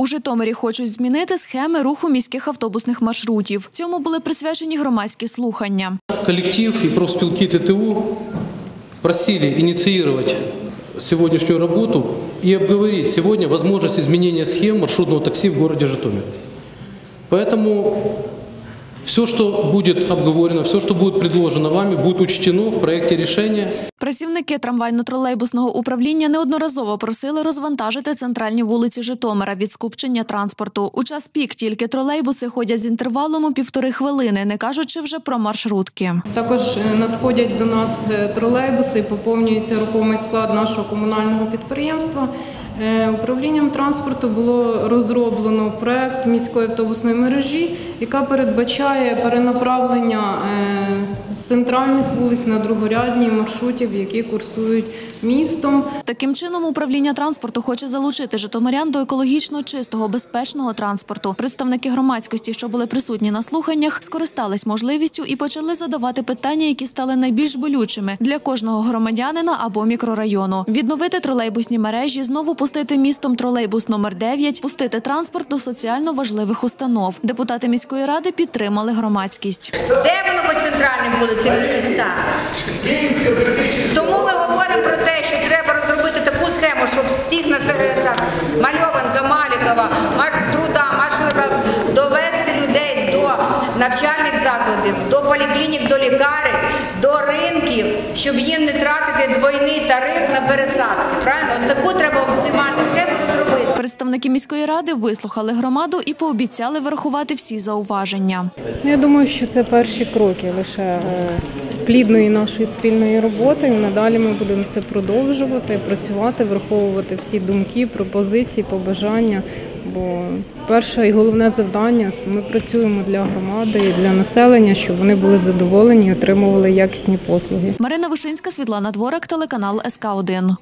У Житомирі хочуть змінити схеми руху міських автобусних маршрутів. Цьому були присвячені громадські слухання. Коллектив и профспилки ТТУ просили инициировать сегодняшнюю работу и обговорить сегодня возможность изменения схем маршрутного такси в городе Житомир. Поэтому все, что будет обговорено, все, что будет предложено вами, будет учтено в проекте решения. Працівники трамвайно-тролейбусного управління неодноразово просили розвантажити центральні вулиці Житомира від скупчення транспорту. У час пік тільки тролейбуси ходять з інтервалом у півтори хвилини, не кажучи вже про маршрутки. Також е, надходять до нас е, тролейбуси, поповнюється рухомий склад нашого комунального підприємства. Е, Управлінням транспорту було розроблено проект міської автобусної мережі, яка передбачає перенаправлення центральних вулиць на другорядні маршрутів, які курсують містом. Таким чином, управління транспорту хоче залучити житомирян до екологічно чистого, безпечного транспорту. Представники громадськості, що були присутні на слуханнях, скористались можливістю і почали задавати питання, які стали найбільш болючими для кожного громадянина або мікрорайону. Відновити тролейбусні мережі, знову пустити містом тролейбус номер 9 пустити транспорт до соціально важливих установ. Депутати міської ради підтримали громадськість. Де воно по центральним вулицям міста? Тому ми говоримо про те, що треба розробити таку схему, щоб тих насе- там, Мальованка, Малікова, Труда, Машлика довести людей до навчальних закладів, до поліклінік, до лікарень, до ринків, щоб їм не тратити двойний тариф на пересадки. Правильно? От таку треба оптимальну. Представники міської ради вислухали громаду і пообіцяли врахувати всі зауваження. Я думаю, що це перші кроки лише е, плідної нашої спільної роботи. І надалі ми будемо це продовжувати, працювати, враховувати всі думки, пропозиції, побажання. Бо перше і головне завдання це ми працюємо для громади і для населення, щоб вони були задоволені і отримували якісні послуги. Марина Вишинська, Світлана Дворик, телеканал СК 1